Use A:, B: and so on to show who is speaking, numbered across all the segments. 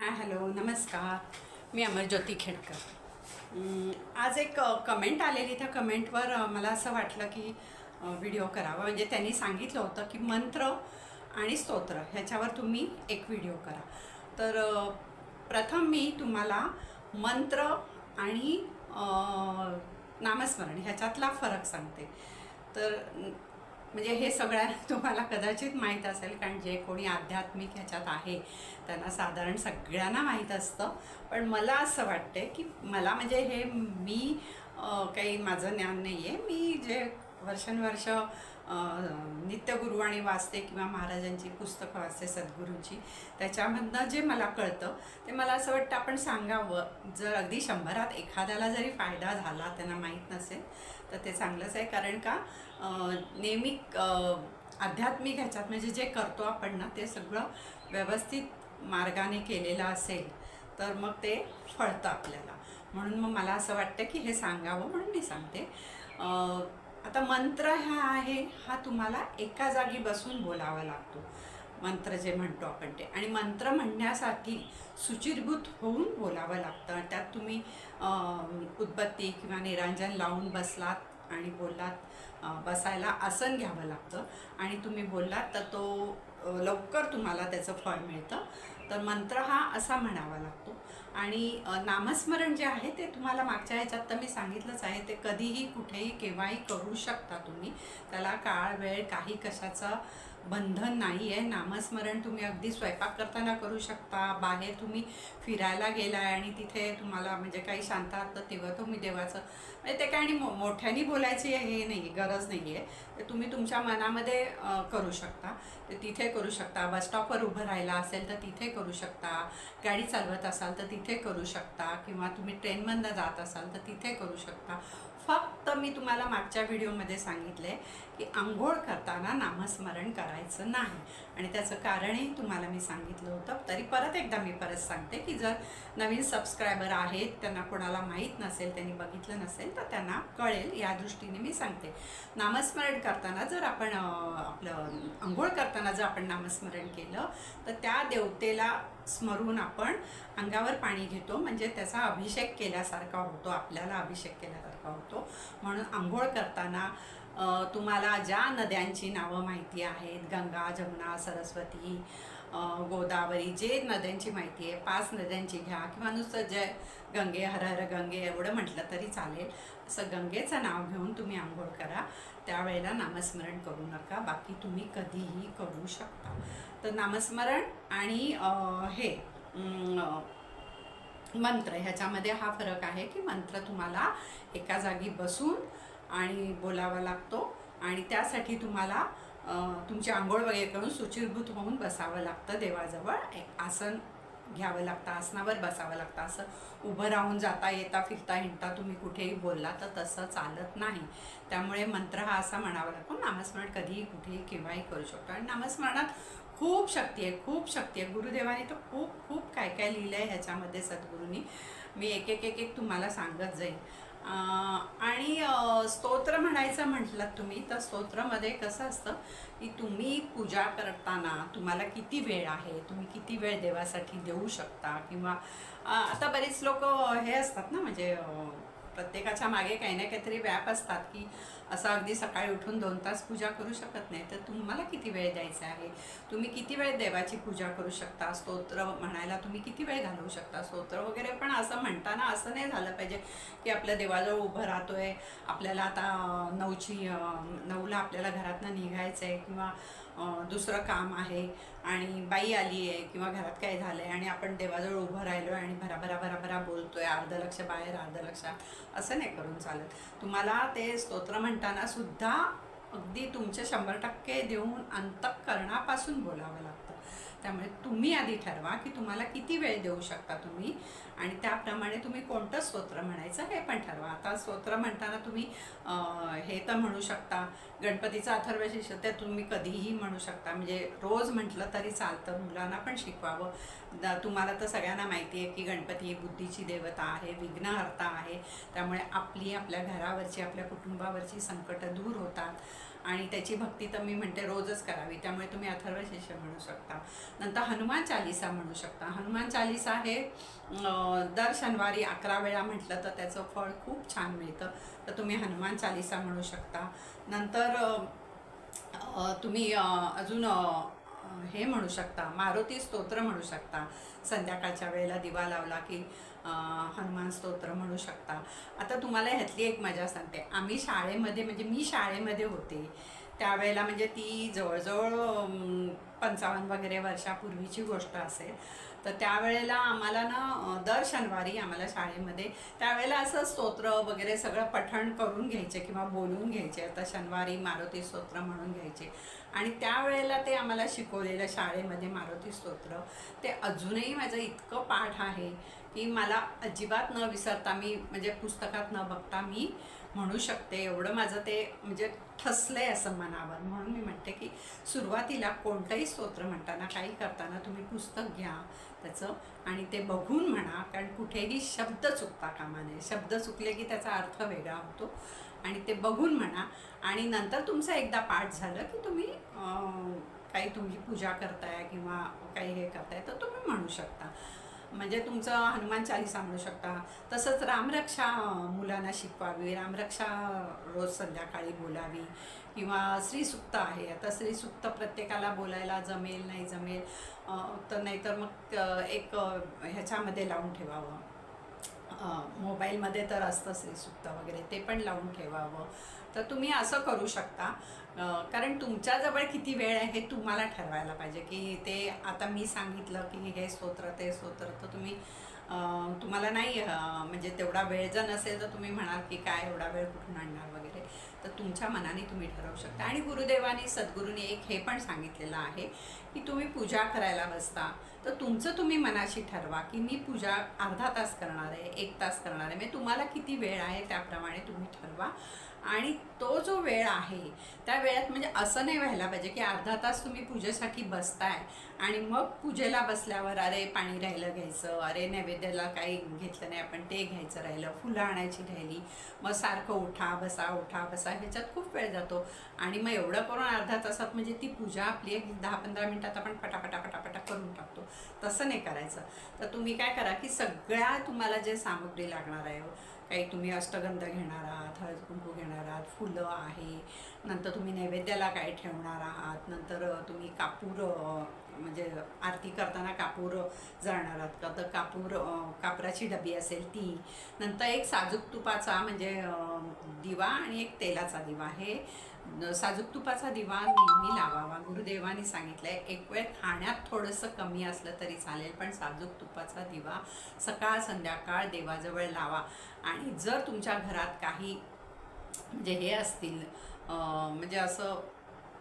A: Hi hello नमस्कार. मी अमरज्योती खेडकर. आज एक कमेंट आलेली त्या कमेंटवर मला असं वाटलं की व्हिडिओ करावा. म्हणजे त्यांनी सांगितलं होतं की मंत्र आणि स्तोत्र ह्याच्यावर तुम्ही एक व्हिडिओ करा. तर प्रथम मी तुम्हाला मंत्र आणि नामस्मरण ह्याच्यातला फरक सांगते. तर म्हणजे हे सगळ्या तुम्हाला कदाचित माहीत असेल कारण जे कोणी आध्यात्मिक ह्याच्यात आहे त्यांना साधारण सगळ्यांना माहीत असतं. पण मला असं वाटते की मला म्हणजे हे मी काही माझं ज्ञान नाही आहे मी जे वर्षानुवर्ष अं, आणि वाचते किंवा महाराजांची पुस्तकं वाचते सद्गुरूंची. त्याच्यामधनं जे मला कळतं ते मला असं वाटतं आपण सांगावं. जर अगदी शंभरात एखाद्याला जरी फायदा झाला त्यांना माहीत नसेल तर ते चांगलंच आहे. कारण का नेहमी आध्यात्मिक ह्याच्यात म्हणजे जे करतो आपण ना ते सगळं व्यवस्थित मार्गाने केलेलं असेल तर मग ते फळतं आपल्याला. म्हणून मग मला असं वाटतं की हे सांगावं म्हणून मी सांगते. आता मंत्र हा आहे हा तुम्हाला एका जागी बसून बोलावा लागतो. मंत्र जे म्हणतो आपण ते. आणि मंत्र म्हणण्यासाठी सुचिरभूत होऊन बोलावं लागतं. त्यात तुम्ही अं, उदबत्ती किंवा निरांजन लावून बसलात आणि बोललात बसायला आसन घ्यावं लागतं. आणि तुम्ही बोललात तर तो लवकर तुम्हाला त्याचं फळ मिळतं. तर मंत्र हा असा म्हणावा लागतो. आणि नामस्मरण जे आहे ते तुम्हाला मागच्या ह्याच्यात तर मी सांगितलंच आहे ते कधीही कुठेही केव्हाही करू शकता तुम्ही. त्याला काळ वेळ काही कशाचं बंधन नाही आहे नामस्मरण तुम्ही अगदी स्वयंपाक करताना करू शकता. बाहेर तुम्ही फिरायला गेलाय आणि तिथे तुम्हाला म्हणजे काही शांत आहात तर तेव्हा तुम्ही देवाचं म्हणजे ते काय आणि मो मोठ्याने बोलायची हे नाही गरज नाही आहे ते तुम्ही तुमच्या मनामध्ये करू शकता. ते तिथे करू शकता. बसस्टॉपवर उभं राहिला असेल तर तिथे करू शकता. गाडी चालवत असाल तर तिथे करू शकता. किंवा तुम्ही ट्रेनमधनं जात असाल तर तिथे करू शकता. फक्त मी तुम्हाला मागच्या व्हिडिओमध्ये सांगितले की आंघोळ करताना नामस्मरण करायचं नाही. आणि त्याचं कारणही तुम्हाला मी सांगितलं होतं. तरी परत एकदा मी परत सांगते की जर नवीन सबस्क्रायबर आहेत त्यांना कोणाला माहीत नसेल त्यांनी बघितलं नसेल तर त्यांना कळेल. या दृष्टीने मी सांगते. नामस्मरण करताना जर आपण आपलं आंघोळ करताना जर आपण नामस्मरण केलं तर त्या देवतेला स्मरून आपण अंगावर पाणी घेतो. म्हणजे त्याचा अभिषेक केल्यासारखा होतो आपल्याला अभिषेक केल्यासारखा होतो. म्हणून आंघोळ करताना तुम्हाला ज्या नद्यांची नावं माहिती आहेत गंगा जमुना सरस्वती गोदावरी जे नद्यांची माहिती आहे पाच नद्यांची घ्या किंवा नुसतं जय गंगे हर हर गंगे एवढं म्हटलं तरी चालेल. असं गंगेचं नाव घेऊन तुम्ही आंघोळ करा. त्यावेळेला नामस्मरण करू नका. बाकी तुम्ही कधीही करू शकता. तर नामस्मरण आणि हे मंत्र ह्याच्यामध्ये हा फरक आहे की मंत्र तुम्हाला एका जागी बसून आणि बोलावा लागतो. आणि त्यासाठी तुम्हाला तुमची आंघोळ वगैरे करून सुचिरभूत होऊन बसावं लागतं देवाजवळ. एक आसन घ्यावं लागतं आसनावर बसावं लागतं. असं उभं राहून जाता येता फिरता हिंडता तुम्ही कुठेही बोलला तर तसं चालत नाही. त्यामुळे मंत्र हा असा म्हणावा लागतो नामस्मरण कधीही कुठेही केव्हाही करू शकतो. आणि नामस्मरणात खूप शक्ती आहे खूप शक्ती आहे. गुरुदेवाने तर खूप खूप काय काय लिहिलं आहे ह्याच्यामध्ये सद्गुरूंनी. मी एक एक एक एक तुम्हाला सांगत जाईल आणि स्तोत्र म्हणायचं म्हटलं तुम्ही तर स्तोत्रामध्ये कसं असतं की तुम्ही पूजा करताना तुम्हाला किती वेळ आहे तुम्ही किती वेळ देवासाठी देऊ शकता किंवा आता बरेच लोक हे असतात ना म्हणजे प्रत्येकाच्या मागे काही ना काहीतरी व्याप असतात की असं अगदी सकाळी उठून दोन तास पूजा करू शकत नाही. तर तुम्हाला किती वेळ द्यायचा आहे? तुम्ही किती वेळ देवाची पूजा करू शकता? स्तोत्र म्हणायला तुम्ही किती वेळ घालवू शकता? स्तोत्र वगैरे पण असं म्हणताना असं नाही झालं पाहिजे की आपल्या देवाजवळ उभं राहतोय आपल्याला आता नऊची नऊला आपल्याला घरातनं निघायचं आहे किंवा दुसरं काम आहे आणि बाई आली आहे किंवा घरात काय झालं आहे आणि आपण देवाजवळ उभं राहिलो आहे आणि भराभरा भराभरा बोलतोय अर्ध लक्ष बाहेर अर्ध लक्षात असं नाही करून चालत. तुम्हाला ते स्तोत्र म्हणताना सुद्धा अगदी तुमचे शंभर टक्के देऊन अंतःकरणापासून बोलावं लागतं. त्यामुळे तुम्ही आधी ठरवा की तुम्हाला किती वेळ देऊ शकता तुम्ही. आणि त्याप्रमाणे तुम्ही कोणतं स्तोत्र म्हणायचं हे पण ठरवा. आता स्तोत्र म्हणताना तुम्ही हे तर म्हणू शकता गणपतीचं अथर्वशिष्य ते तुम्ही कधीही म्हणू शकता. म्हणजे रोज म्हटलं तरी चालतं मुलांना पण शिकवावं. द- तुम्हाला तर सगळ्यांना माहिती आहे की गणपती ही बुद्धीची देवता आहे विघ्नहर्ता आहे. त्यामुळे आपली आपल्या घरावरची आपल्या कुटुंबावरची संकटं दूर होतात. आणि त्याची भक्ती तर मी म्हणते रोजच करावी. त्यामुळे तुम्ही अथर्वशिष्य म्हणू शकता. नंतर हनुमान चालिसा म्हणू शकता. हनुमान चालिसा हे दर शनिवारी अकरा वेळा म्हटलं तर त्याचं फळ खूप छान मिळतं. तर तुम्ही हनुमान चालिसा म्हणू शकता. नंतर तुम्ही अजून हे म्हणू शकता मारुती स्तोत्र म्हणू शकता. संध्याकाळच्या वेळेला दिवा लावला की हनुमान स्तोत्र म्हणू शकता. आता तुम्हाला ह्यातली एक मजा सांगते. आम्ही शाळेमध्ये म्हणजे मी शाळेमध्ये होते. त्यावेळेला म्हणजे ती जवळजवळ पंचावन्न वगैरे वर्षापूर्वीची गोष्ट असेल. तर त्यावेळेला आम्हाला ना दर शनिवारी आम्हाला शाळेमध्ये त्यावेळेला असं स्तोत्र वगैरे सगळं पठण करून घ्यायचे किंवा बोलून घ्यायचे. आता शनिवारी मारुती स्तोत्र म्हणून घ्यायचे. आणि त्यावेळेला ते आम्हाला शिकवलेलं शाळेमध्ये मारुती स्तोत्र. ते अजूनही माझं इतकं पाठ आहे की मला अजिबात न विसरता मी म्हणजे पुस्तकात न बघता मी म्हणू शकते. एवढं माझं ते म्हणजे ठसलं आहे असं मनावर. म्हणून मी म्हणते की सुरुवातीला कोणतंही स्तोत्र म्हणताना काही करताना तुम्ही पुस्तक घ्या त्याचं आणि ते बघून म्हणा. कारण कुठेही शब्द चुकता कामा नये शब्द चुकले की त्याचा अर्थ वेगळा होतो. आणि ते बघून म्हणा. आणि नंतर तुमचं एकदा पाठ झालं की तुम्ही काही तुम्ही पूजा करताय किंवा काही हे करताय तर तुम्ही म्हणू शकता. म्हणजे तुमचं हनुमान चालीसा म्हणू शकता. तसंच रामरक्षा मुलांना शिकवावी. रामरक्षा रोज संध्याकाळी बोलावी. किंवा श्रीसुक्त आहे. आता श्रीसुक्त प्रत्येकाला बोलायला जमेल नाही जमेल तर नाहीतर मग एक ह्याच्यामध्ये लावून ठेवावं. मोबाईलमध्ये तर असतं श्रीसुक्त वगैरे. ते पण लावून ठेवावं. तर तुम्ही असं करू शकता. कारण तुमच्याजवळ किती वेळ आहे हे तुम्हाला ठरवायला पाहिजे की ते आता मी सांगितलं की हे स्तोत्र ते स्तोत्र तर तुम्ही तुम्हाला नाही म्हणजे तेवढा वेळ जर नसेल तर तुम्ही म्हणाल की काय एवढा वेळ कुठून आणणार वगैरे. तर तुमच्या मनाने तुम्ही ठरवू शकता. आणि गुरुदेवानी सद्गुरूंनी एक हे पण सांगितलेलं आहे की तुम्ही पूजा करायला बसता. तर तुमचं तुम्ही मनाशी ठरवा की मी पूजा अर्धा तास करणार आहे एक तास करणार आहे. म्हणजे तुम्हाला किती वेळ आहे त्याप्रमाणे तुम्ही ठरवा. आणि तो जो वेळ आहे त्या वेळात म्हणजे असं नाही व्हायला पाहिजे की अर्धा तास तुम्ही पूजेसाठी बसताय आणि मग पूजेला बसल्यावर अरे पाणी राहिलं घ्यायचं अरे नैवेद्याला काही घेतलं नाही आपण ते घ्यायचं राहिलं फुलं आणायची राहिली मग सारखं उठा बसा उठा बसा ह्याच्यात खूप वेळ जातो. आणि मग एवढं करून अर्धा तासात म्हणजे ती पूजा आपली एक दहा पंधरा मिनटात आपण पटापटा पटापटा करून टाकतो. तसं नाही करायचं. तर तुम्ही काय करा की सगळ्या तुम्हाला जे सामग्री लागणार आहे काही तुम्ही अष्टगंध घेणार आहात हळद कुंकू घेणार आहात फुलं आहे. नंतर तुम्ही नैवेद्याला काय ठेवणार आहात. नंतर तुम्ही कापूर म्हणजे आरती करताना कापूर जाळणार आहात का? तर कापूर कापराची डबी असेल ती. नंतर एक साजूक तुपाचा म्हणजे दिवा आणि एक तेलाचा दिवा. हे साजूक तुपाचा दिवा नेहमी लावावा. गुरुदेवानी सांगितलंय एक वेळ खाण्यात थोडंसं कमी असलं तरी चालेल पण साजूक तुपाचा दिवा सकाळ संध्याकाळ देवाजवळ लावा. आणि जर तुमच्या घरात काही म्हणजे हे असतील म्हणजे असं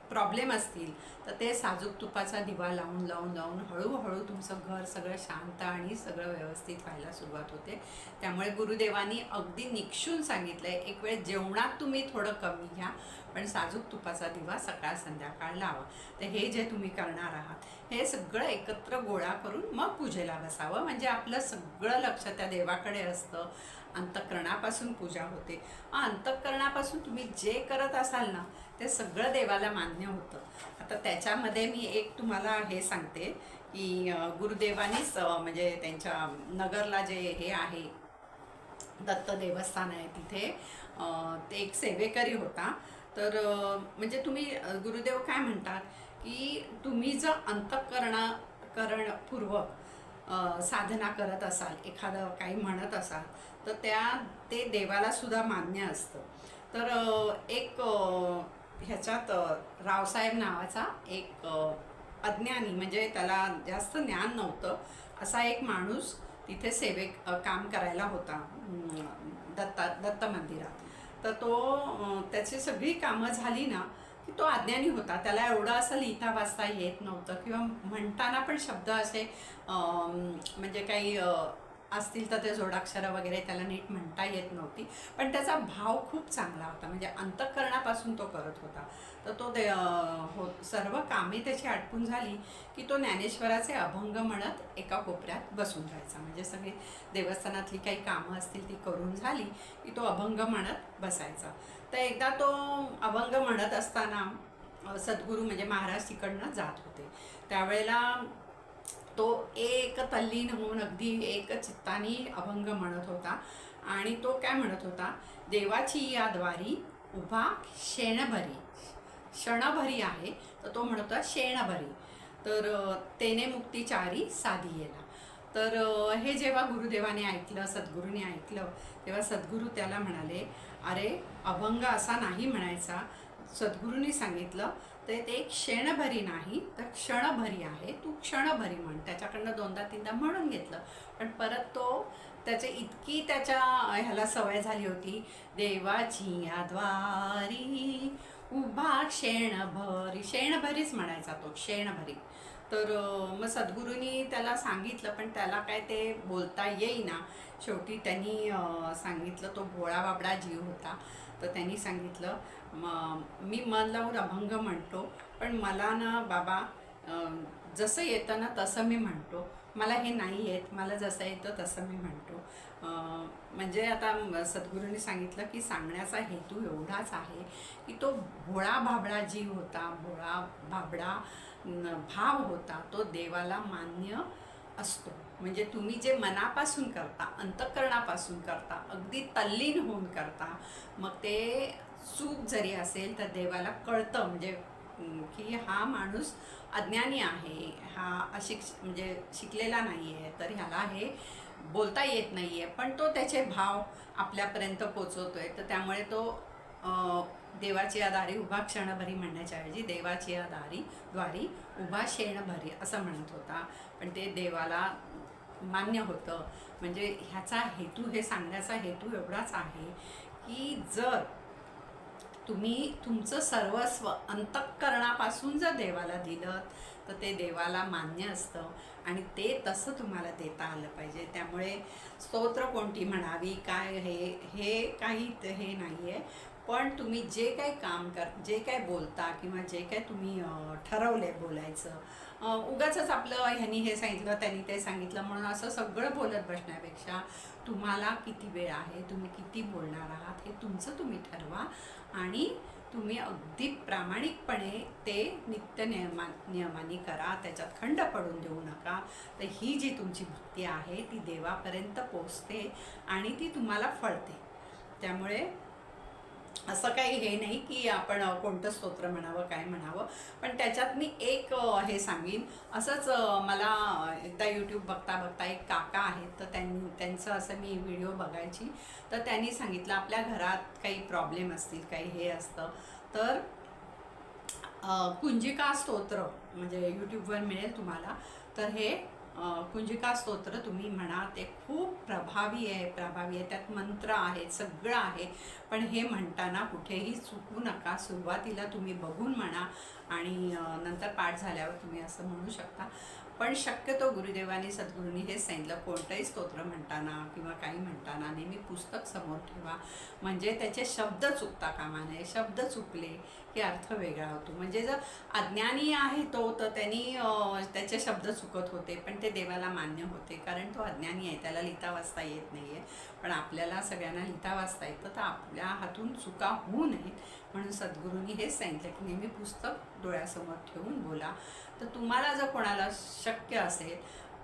A: प्रॉब्लेम असतील तर ते साजूक तुपाचा दिवा लावून लावून लावून हळूहळू तुमचं घर सगळं शांत आणि सगळं व्यवस्थित व्हायला सुरुवात होते. त्यामुळे गुरुदेवांनी अगदी निक्षून आहे एक वेळ जेवणात तुम्ही थोडं कमी घ्या पण साजूक तुपाचा दिवा सकाळ संध्याकाळ लावा. तर हे जे तुम्ही करणार आहात हे सगळं एकत्र गोळा करून मग पूजेला बसावं. म्हणजे आपलं सगळं लक्ष त्या देवाकडे असतं. अंतःकरणापासून पूजा होते. अंतःकरणापासून तुम्ही जे करत असाल ना ते सगळं देवाला मान्य होतं. आता त्याच्यामध्ये मी एक तुम्हाला हे सांगते की गुरुदेवानीच म्हणजे त्यांच्या नगरला जे हे आहे दत्त देवस्थान आहे तिथे ते एक सेवेकरी होता. तर म्हणजे तुम्ही गुरुदेव काय म्हणतात की तुम्ही जर अंतःकरणा करणपूर्वक साधना करत असाल एखादं काही म्हणत असाल तर त्या ते देवालासुद्धा मान्य असतं. तर एक ह्याच्यात रावसाहेब नावाचा एक अज्ञानी म्हणजे त्याला जास्त ज्ञान नव्हतं असा एक माणूस तिथे सेवेक काम करायला होता दत्ता दत्त मंदिरात. तर तो त्याची सगळी कामं झाली ना तो अज्ञानी होता. त्याला एवढं असं लिहिता वाचता येत नव्हतं. किंवा म्हणताना पण शब्द असे म्हणजे काही असतील तर ते जोडाक्षरं वगैरे त्याला नीट म्हणता येत नव्हती. पण त्याचा भाव खूप चांगला होता. म्हणजे अंतःकरणापासून तो करत होता. तर तो दे हो सर्व कामे त्याची आटपून झाली की तो ज्ञानेश्वराचे अभंग म्हणत एका कोपऱ्यात बसून राहायचा. म्हणजे सगळी देवस्थानातली काही कामं असतील ती करून झाली की तो अभंग म्हणत बसायचा. तर एकदा तो अभंग म्हणत असताना सद्गुरू म्हणजे महाराज तिकडनं जात होते. त्यावेळेला तो एक तल्लीन होऊन अगदी एक चित्तानी अभंग म्हणत होता आणि तो काय म्हणत होता? देवाची या द्वारी उभा शेणभरी. क्षणभरी आहे तर तो म्हणत होता शेणभरी. तर तेने मुक्तीचारी साधी येला. तर हे जेव्हा गुरुदेवाने ऐकलं सद्गुरूने ऐकलं तेव्हा सद्गुरू त्याला म्हणाले अरे अभंग असा नाही म्हणायचा. सद्गुरूंनी सांगितलं ते ते क्षणभरी नाही तर क्षणभरी आहे. तू क्षणभरी म्हण. त्याच्याकडनं दोनदा तीनदा म्हणून घेतलं. पण परत तो त्याचे इतकी त्याच्या ह्याला सवय झाली होती देवाची या द्वारी उभा शेणभरी. शेणभरीच म्हणायचा तो शेणभरी. तर मग सद्गुरूंनी त्याला सांगितलं पण त्याला काय ते बोलता येईना. शेवटी त्यांनी सांगितलं तो भोळा बाबडा जीव होता. तर त्यांनी सांगितलं म मी मन लावून अभंग म्हणतो पण मला ना बाबा जसं येतं ना तसं मी म्हणतो. मला हे नाही येत मला जसं येतं तसं मी म्हणतो. म्हणजे आता सद्गुरूंनी सांगितलं की सांगण्याचा हेतू एवढाच आहे की तो भोळा भाबडा जीव होता भोळा भाबडा भाव होता तो देवाला मान्य असतो. म्हणजे तुम्ही जे मनापासून करता अंतःकरणापासून करता अगदी तल्लीन होऊन करता मग ते चूक जरी असेल तर देवाला कळतं. म्हणजे की हा माणूस अज्ञानी आहे हा अशिक्ष म्हणजे शिकलेला नाही आहे तर ह्याला हे बोलता येत नाही आहे पण तो त्याचे भाव आपल्यापर्यंत पोचवतोय. तर त्यामुळे तो देवाची आधारी उभा क्षणभरी म्हणण्याच्या ऐवजी देवाची आधारी द्वारी उभा शेणभरी असं म्हणत होता. पण ते देवाला मान्य होतं. म्हणजे ह्याचा हेतू हे सांगण्याचा हेतू एवढाच आहे की जर तुम्ही तुमचं सर्वस्व अंतःकरणापासून जर देवाला दिलं तर ते देवाला मान्य असतं. आणि ते तसं तुम्हाला देता आलं पाहिजे. त्यामुळे स्तोत्र कोणती म्हणावी काय हे हे काही हे नाही आहे पण तुम्ही जे काही काम कर जे काय बोलता किंवा जे काय तुम्ही ठरवलंय बोलायचं उगाच आपलं ह्यांनी हे सांगितलं त्यांनी ते सांगितलं म्हणून असं सगळं बोलत बसण्यापेक्षा तुम्हाला किती वेळ आहे तुम्ही किती बोलणार आहात हे तुमचं तुम्ही ठरवा आणि तुम्ही अगदी प्रामाणिकपणे ते नित्य नियमा नियमाने करा त्याच्यात खंड पडून देऊ नका. तर ही जी तुमची भक्ती आहे ती देवापर्यंत पोचते आणि ती तुम्हाला फळते. त्यामुळे असं काही हे नाही की आपण कोणतं स्तोत्र म्हणावं काय म्हणावं. पण त्याच्यात मी एक हे सांगेन. असंच मला एकदा यूट्यूब बघता बघता एक काका आहेत तर त्यांनी त्यांचं असं मी व्हिडिओ बघायची. तर त्यांनी सांगितलं आपल्या घरात काही प्रॉब्लेम असतील काही हे असतं. तर कुंजिका स्तोत्र म्हणजे यूट्यूबवर मिळेल तुम्हाला. तर हे कुंजिका स्तोत्र तुम्ही म्हणा ते खूप प्रभावी आहे प्रभावी आहे. त्यात मंत्र आहेत सगळं आहे. पण हे म्हणताना कुठेही चुकू नका. सुरुवातीला तुम्ही बघून म्हणा आणि नंतर पाठ झाल्यावर तुम्ही असं म्हणू शकता. पण शक्यतो गुरुदेवानी सद्गुरूंनी हे सांगितलं कोणतंही स्तोत्र म्हणताना किंवा काही म्हणताना नेहमी पुस्तक समोर ठेवा. म्हणजे त्याचे शब्द चुकता कामा नये. शब्द चुकले की अर्थ वेगळा होतो. म्हणजे जर अज्ञानी आहे तो तर त्यांनी त्याचे शब्द चुकत होते पण ते देवाला मान्य होते कारण तो अज्ञानी आहे. त्याला लिहिता वाचता येत नाही आहे पण आपल्याला सगळ्यांना लिहिता वाचता येतं तर आपल्या हातून चुका होऊ नयेत. म्हणून सद्गुरूंनी हेच सांगितलं की नेहमी पुस्तक डोळ्यासमोर ठेवून बोला. तर तुम्हाला जर कोणाला शक्य असेल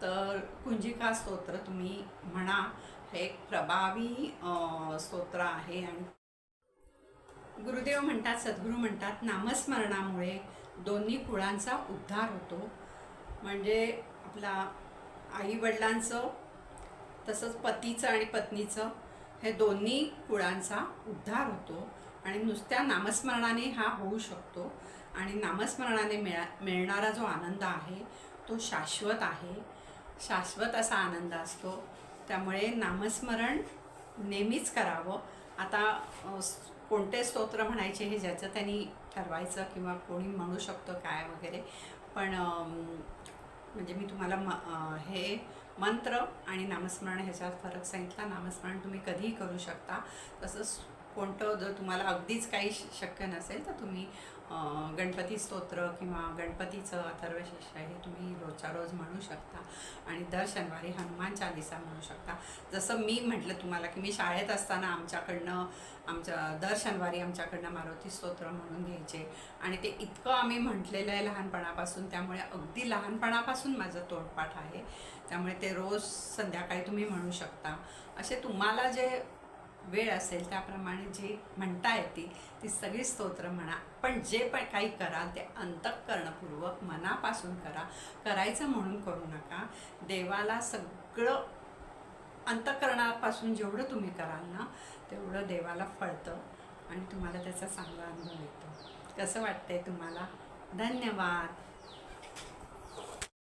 A: तर कुंजिका स्तोत्र तुम्ही म्हणा. हे एक प्रभावी स्तोत्र आहे आणि गुरुदेव म्हणतात सद्गुरू म्हणतात नामस्मरणामुळे दोन्ही कुळांचा उद्धार होतो. म्हणजे आपला आईवडिलांचं तसंच पतीचं आणि पत्नीचं हे दोन्ही कुळांचा उद्धार होतो. आणि नुसत्या नामस्मरणाने हा होऊ शकतो. आणि नामस्मरणाने मिळा मिळणारा जो आनंद आहे तो शाश्वत आहे. शाश्वत असा आनंद असतो. त्यामुळे नामस्मरण नेहमीच करावं. आता कोणते स्तोत्र म्हणायचे हे ज्याचं त्यांनी ठरवायचं किंवा कोणी म्हणू शकतं काय वगैरे. पण म्हणजे मी तुम्हाला म हे मंत्र आणि नामस्मरण ह्याच्यात फरक सांगितला. नामस्मरण तुम्ही कधीही करू शकता. तसंच कोणतं जर तुम्हाला अगदीच काही श- शक्य नसेल तर तुम्ही गणपती स्तोत्र किंवा गणपतीचं अथर्वशिष्य हे तुम्ही रोजच्या रोज म्हणू शकता. आणि दर शनिवारी हनुमान चालिसा म्हणू शकता. जसं मी म्हटलं तुम्हाला की मी शाळेत असताना आमच्याकडनं आमच्या दर शनिवारी आमच्याकडनं मारुती स्तोत्र म्हणून घ्यायचे. आणि ते इतकं आम्ही म्हटलेलं आहे लहानपणापासून त्यामुळे अगदी लहानपणापासून माझं तोडपाठ आहे. त्यामुळे ते रोज संध्याकाळी तुम्ही म्हणू शकता. असे तुम्हाला जे वेळ असेल त्याप्रमाणे जे म्हणता येतील ती सगळी स्तोत्र म्हणा. पण जे पण काही कराल ते अंतःकरणपूर्वक मनापासून करा. करायचं म्हणून करू नका. देवाला सगळं अंतःकरणापासून जेवढं तुम्ही कराल ना तेवढं देवाला फळतं आणि तुम्हाला त्याचा चांगला अनुभव येतो. कसं वाटतंय तुम्हाला? धन्यवाद.